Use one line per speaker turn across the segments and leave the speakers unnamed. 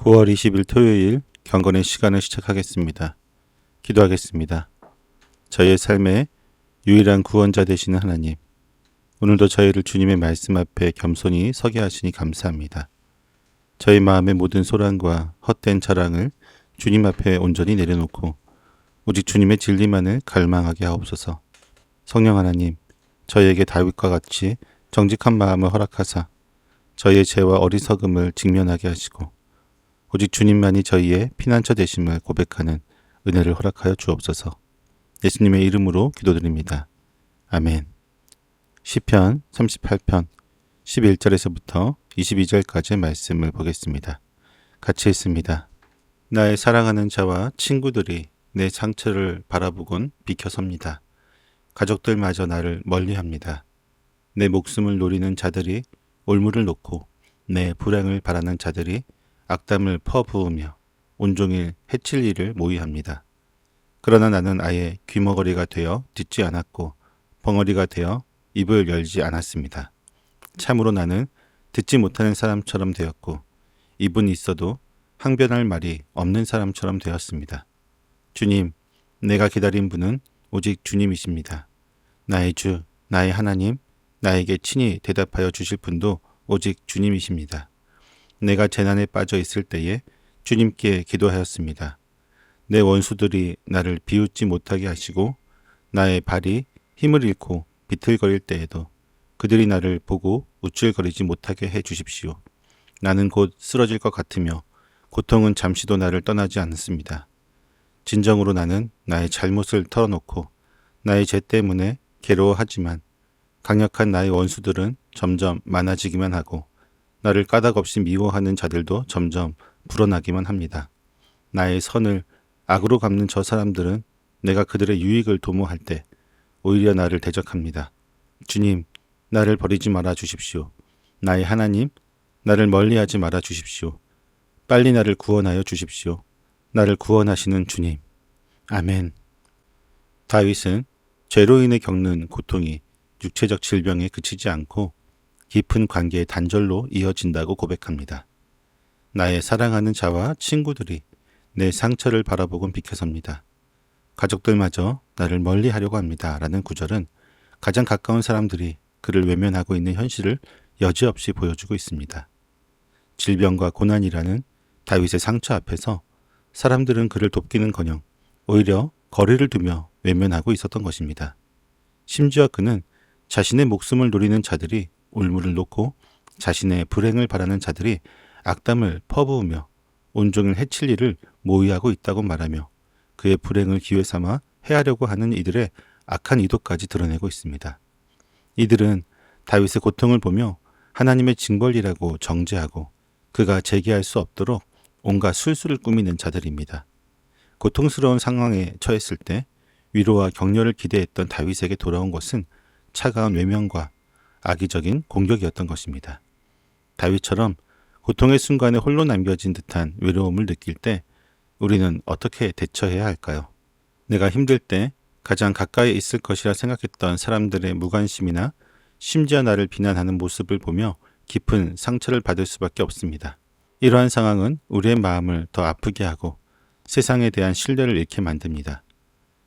9월 20일 토요일 경건의 시간을 시작하겠습니다. 기도하겠습니다. 저희의 삶에 유일한 구원자 되시는 하나님, 오늘도 저희를 주님의 말씀 앞에 겸손히 서게 하시니 감사합니다. 저희 마음의 모든 소란과 헛된 자랑을 주님 앞에 온전히 내려놓고 오직 주님의 진리만을 갈망하게 하옵소서. 성령 하나님, 저희에게 다윗과 같이 정직한 마음을 허락하사 저희의 죄와 어리석음을 직면하게 하시고 오직 주님만이 저희의 피난처 되심을 고백하는 은혜를 허락하여 주옵소서. 예수님의 이름으로 기도드립니다. 아멘. 시편 38편 11절에서부터 22절까지의 말씀을 보겠습니다. 같이 읽습니다. 나의 사랑하는 자와 친구들이 내 상처를 바라보곤 비켜섭니다. 가족들마저 나를 멀리합니다. 내 목숨을 노리는 자들이 올무를 놓고 내 불행을 바라는 자들이 악담을 퍼부으며 온종일 해칠 일을 모의합니다. 그러나 나는 아예 귀머거리가 되어 듣지 않았고 벙어리가 되어 입을 열지 않았습니다. 참으로 나는 듣지 못하는 사람처럼 되었고 입은 있어도 항변할 말이 없는 사람처럼 되었습니다. 주님, 내가 기다린 분은 오직 주님이십니다. 나의 주, 나의 하나님, 나에게 친히 대답하여 주실 분도 오직 주님이십니다. 내가 재난에 빠져 있을 때에 주님께 기도하였습니다. 내 원수들이 나를 비웃지 못하게 하시고 나의 발이 힘을 잃고 비틀거릴 때에도 그들이 나를 보고 우쭐거리지 못하게 해 주십시오. 나는 곧 쓰러질 것 같으며 고통은 잠시도 나를 떠나지 않습니다. 진정으로 나는 나의 잘못을 털어놓고 나의 죄 때문에 괴로워하지만 강력한 나의 원수들은 점점 많아지기만 하고 나를 까닭없이 미워하는 자들도 점점 불어나기만 합니다. 나의 선을 악으로 갚는 저 사람들은 내가 그들의 유익을 도모할 때 오히려 나를 대적합니다. 주님, 나를 버리지 말아 주십시오. 나의 하나님, 나를 멀리하지 말아 주십시오. 빨리 나를 구원하여 주십시오. 나를 구원하시는 주님. 아멘. 다윗은 죄로 인해 겪는 고통이 육체적 질병에 그치지 않고 깊은 관계의 단절로 이어진다고 고백합니다. 나의 사랑하는 자와 친구들이 내 상처를 바라보곤 비켜섭니다. 가족들마저 나를 멀리 하려고 합니다. 라는 구절은 가장 가까운 사람들이 그를 외면하고 있는 현실을 여지없이 보여주고 있습니다. 질병과 고난이라는 다윗의 상처 앞에서 사람들은 그를 돕기는 커녕 오히려 거리를 두며 외면하고 있었던 것입니다. 심지어 그는 자신의 목숨을 노리는 자들이 울물을 놓고 자신의 불행을 바라는 자들이 악담을 퍼부으며 온종일 해칠 일을 모의하고 있다고 말하며 그의 불행을 기회 삼아 해하려고 하는 이들의 악한 의도까지 드러내고 있습니다. 이들은 다윗의 고통을 보며 하나님의 징벌이라고 정죄하고 그가 재기할 수 없도록 온갖 술수를 꾸미는 자들입니다. 고통스러운 상황에 처했을 때 위로와 격려를 기대했던 다윗에게 돌아온 것은 차가운 외면과 악의적인 공격이었던 것입니다. 다윗처럼 고통의 순간에 홀로 남겨진 듯한 외로움을 느낄 때 우리는 어떻게 대처해야 할까요? 내가 힘들 때 가장 가까이 있을 것이라 생각했던 사람들의 무관심이나 심지어 나를 비난하는 모습을 보며 깊은 상처를 받을 수밖에 없습니다. 이러한 상황은 우리의 마음을 더 아프게 하고 세상에 대한 신뢰를 잃게 만듭니다.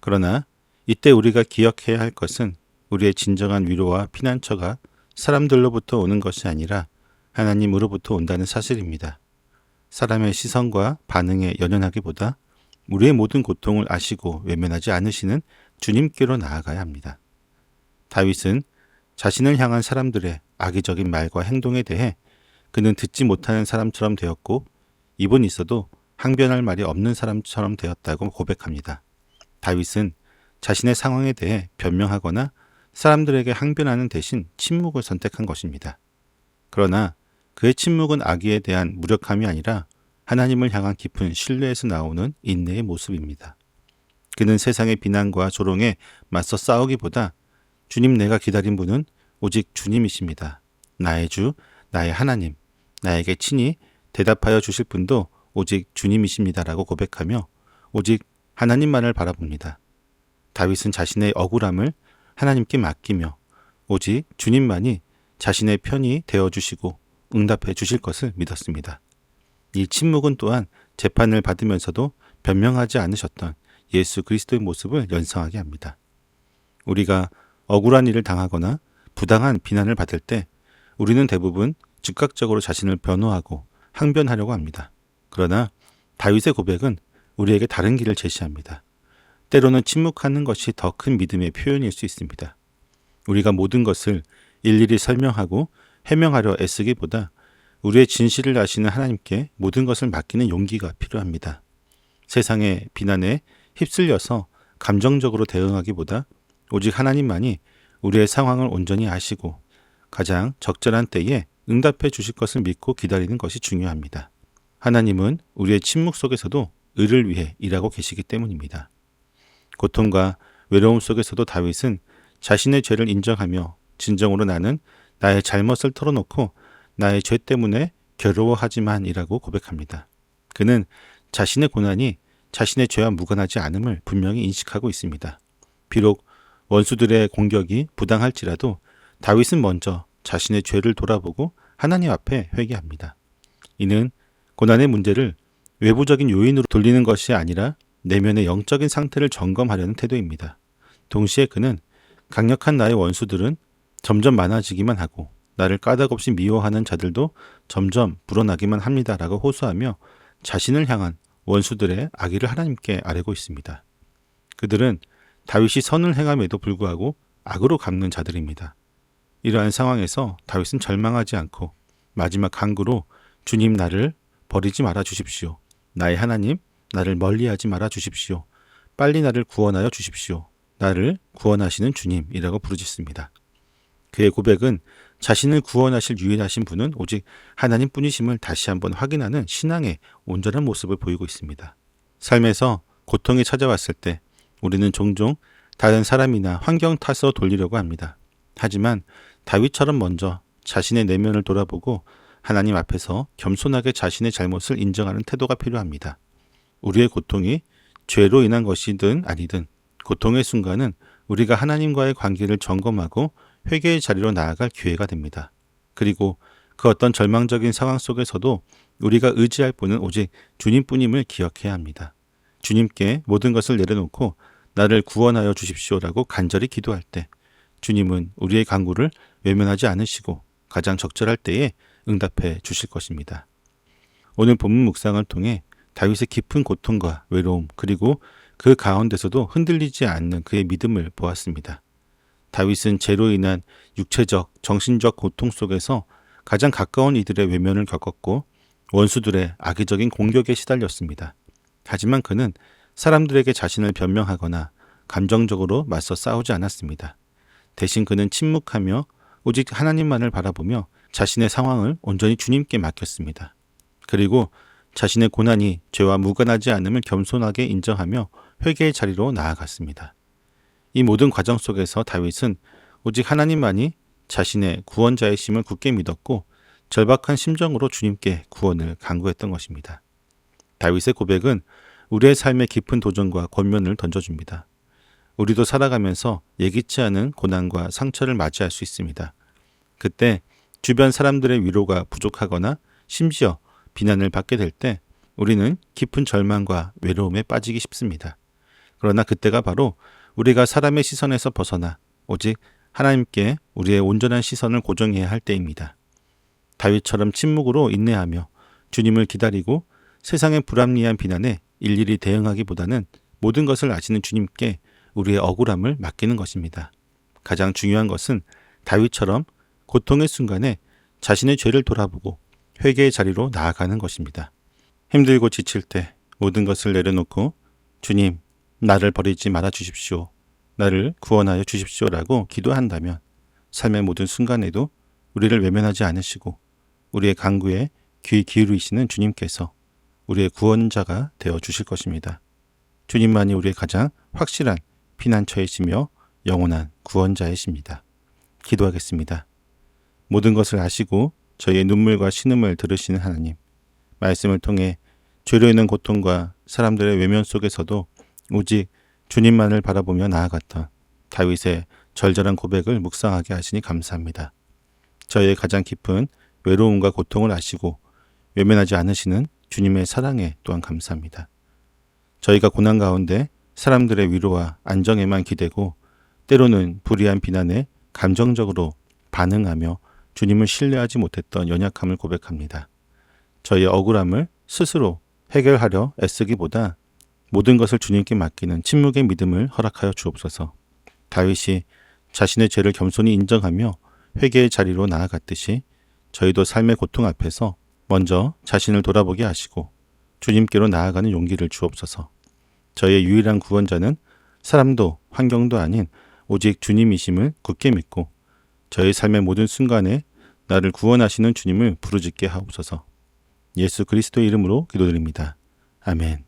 그러나 이때 우리가 기억해야 할 것은 우리의 진정한 위로와 피난처가 사람들로부터 오는 것이 아니라 하나님으로부터 온다는 사실입니다. 사람의 시선과 반응에 연연하기보다 우리의 모든 고통을 아시고 외면하지 않으시는 주님께로 나아가야 합니다. 다윗은 자신을 향한 사람들의 악의적인 말과 행동에 대해 그는 듣지 못하는 사람처럼 되었고 입은 있어도 항변할 말이 없는 사람처럼 되었다고 고백합니다. 다윗은 자신의 상황에 대해 변명하거나 사람들에게 항변하는 대신 침묵을 선택한 것입니다. 그러나 그의 침묵은 악의에 대한 무력함이 아니라 하나님을 향한 깊은 신뢰에서 나오는 인내의 모습입니다. 그는 세상의 비난과 조롱에 맞서 싸우기보다 주님 내가 기다린 분은 오직 주님이십니다. 나의 주, 나의 하나님, 나에게 친히 대답하여 주실 분도 오직 주님이십니다라고 고백하며 오직 하나님만을 바라봅니다. 다윗은 자신의 억울함을 하나님께 맡기며 오직 주님만이 자신의 편이 되어 주시고 응답해 주실 것을 믿었습니다. 이 침묵은 또한 재판을 받으면서도 변명하지 않으셨던 예수 그리스도의 모습을 연상하게 합니다. 우리가 억울한 일을 당하거나 부당한 비난을 받을 때 우리는 대부분 즉각적으로 자신을 변호하고 항변하려고 합니다. 그러나 다윗의 고백은 우리에게 다른 길을 제시합니다. 때로는 침묵하는 것이 더 큰 믿음의 표현일 수 있습니다. 우리가 모든 것을 일일이 설명하고 해명하려 애쓰기보다 우리의 진실을 아시는 하나님께 모든 것을 맡기는 용기가 필요합니다. 세상의 비난에 휩쓸려서 감정적으로 대응하기보다 오직 하나님만이 우리의 상황을 온전히 아시고 가장 적절한 때에 응답해 주실 것을 믿고 기다리는 것이 중요합니다. 하나님은 우리의 침묵 속에서도 의를 위해 일하고 계시기 때문입니다. 고통과 외로움 속에서도 다윗은 자신의 죄를 인정하며 진정으로 나는 나의 잘못을 털어놓고 나의 죄 때문에 괴로워하지만이라고 고백합니다. 그는 자신의 고난이 자신의 죄와 무관하지 않음을 분명히 인식하고 있습니다. 비록 원수들의 공격이 부당할지라도 다윗은 먼저 자신의 죄를 돌아보고 하나님 앞에 회개합니다. 이는 고난의 문제를 외부적인 요인으로 돌리는 것이 아니라 내면의 영적인 상태를 점검하려는 태도입니다. 동시에 그는 강력한 나의 원수들은 점점 많아지기만 하고 나를 까닭없이 미워하는 자들도 점점 불어나기만 합니다라고 호소하며 자신을 향한 원수들의 악의를 하나님께 아뢰고 있습니다. 그들은 다윗이 선을 행함에도 불구하고 악으로 갚는 자들입니다. 이러한 상황에서 다윗은 절망하지 않고 마지막 강구로 주님 나를 버리지 말아 주십시오. 나의 하나님 나를 멀리하지 말아 주십시오. 빨리 나를 구원하여 주십시오. 나를 구원하시는 주님이라고 부르짖습니다. 그의 고백은 자신을 구원하실 유일하신 분은 오직 하나님 뿐이심을 다시 한번 확인하는 신앙의 온전한 모습을 보이고 있습니다. 삶에서 고통이 찾아왔을 때 우리는 종종 다른 사람이나 환경 탓으로 돌리려고 합니다. 하지만 다윗처럼 먼저 자신의 내면을 돌아보고 하나님 앞에서 겸손하게 자신의 잘못을 인정하는 태도가 필요합니다. 우리의 고통이 죄로 인한 것이든 아니든 고통의 순간은 우리가 하나님과의 관계를 점검하고 회개의 자리로 나아갈 기회가 됩니다. 그리고 그 어떤 절망적인 상황 속에서도 우리가 의지할 분은 오직 주님뿐임을 기억해야 합니다. 주님께 모든 것을 내려놓고 나를 구원하여 주십시오라고 간절히 기도할 때 주님은 우리의 간구를 외면하지 않으시고 가장 적절할 때에 응답해 주실 것입니다. 오늘 본문 묵상을 통해 다윗의 깊은 고통과 외로움 그리고 그 가운데서도 흔들리지 않는 그의 믿음을 보았습니다. 다윗은 죄로 인한 육체적, 정신적 고통 속에서 가장 가까운 이들의 외면을 겪었고 원수들의 악의적인 공격에 시달렸습니다. 하지만 그는 사람들에게 자신을 변명하거나 감정적으로 맞서 싸우지 않았습니다. 대신 그는 침묵하며 오직 하나님만을 바라보며 자신의 상황을 온전히 주님께 맡겼습니다. 그리고 자신의 고난이 죄와 무관하지 않음을 겸손하게 인정하며 회개의 자리로 나아갔습니다. 이 모든 과정 속에서 다윗은 오직 하나님만이 자신의 구원자의 심을 굳게 믿었고 절박한 심정으로 주님께 구원을 간구했던 것입니다. 다윗의 고백은 우리의 삶의 깊은 도전과 권면을 던져줍니다. 우리도 살아가면서 예기치 않은 고난과 상처를 맞이할 수 있습니다. 그때 주변 사람들의 위로가 부족하거나 심지어 비난을 받게 될 때 우리는 깊은 절망과 외로움에 빠지기 쉽습니다. 그러나 그때가 바로 우리가 사람의 시선에서 벗어나 오직 하나님께 우리의 온전한 시선을 고정해야 할 때입니다. 다윗처럼 침묵으로 인내하며 주님을 기다리고 세상의 불합리한 비난에 일일이 대응하기보다는 모든 것을 아시는 주님께 우리의 억울함을 맡기는 것입니다. 가장 중요한 것은 다윗처럼 고통의 순간에 자신의 죄를 돌아보고 회개의 자리로 나아가는 것입니다. 힘들고 지칠 때 모든 것을 내려놓고 주님, 나를 버리지 말아 주십시오. 나를 구원하여 주십시오라고 기도한다면 삶의 모든 순간에도 우리를 외면하지 않으시고 우리의 강구에 귀 기울이시는 주님께서 우리의 구원자가 되어 주실 것입니다. 주님만이 우리의 가장 확실한 피난처이시며 영원한 구원자이십니다. 기도하겠습니다. 모든 것을 아시고 저희의 눈물과 신음을 들으시는 하나님, 말씀을 통해 죄로 인한 고통과 사람들의 외면 속에서도 오직 주님만을 바라보며 나아갔던 다윗의 절절한 고백을 묵상하게 하시니 감사합니다. 저희의 가장 깊은 외로움과 고통을 아시고 외면하지 않으시는 주님의 사랑에 또한 감사합니다. 저희가 고난 가운데 사람들의 위로와 안정에만 기대고 때로는 불의한 비난에 감정적으로 반응하며 주님을 신뢰하지 못했던 연약함을 고백합니다. 저희의 억울함을 스스로 해결하려 애쓰기보다 모든 것을 주님께 맡기는 침묵의 믿음을 허락하여 주옵소서. 다윗이 자신의 죄를 겸손히 인정하며 회개의 자리로 나아갔듯이 저희도 삶의 고통 앞에서 먼저 자신을 돌아보게 하시고 주님께로 나아가는 용기를 주옵소서. 저희의 유일한 구원자는 사람도 환경도 아닌 오직 주님이심을 굳게 믿고 저희 삶의 모든 순간에 나를 구원하시는 주님을 부르짖게 하옵소서. 예수 그리스도의 이름으로 기도드립니다. 아멘.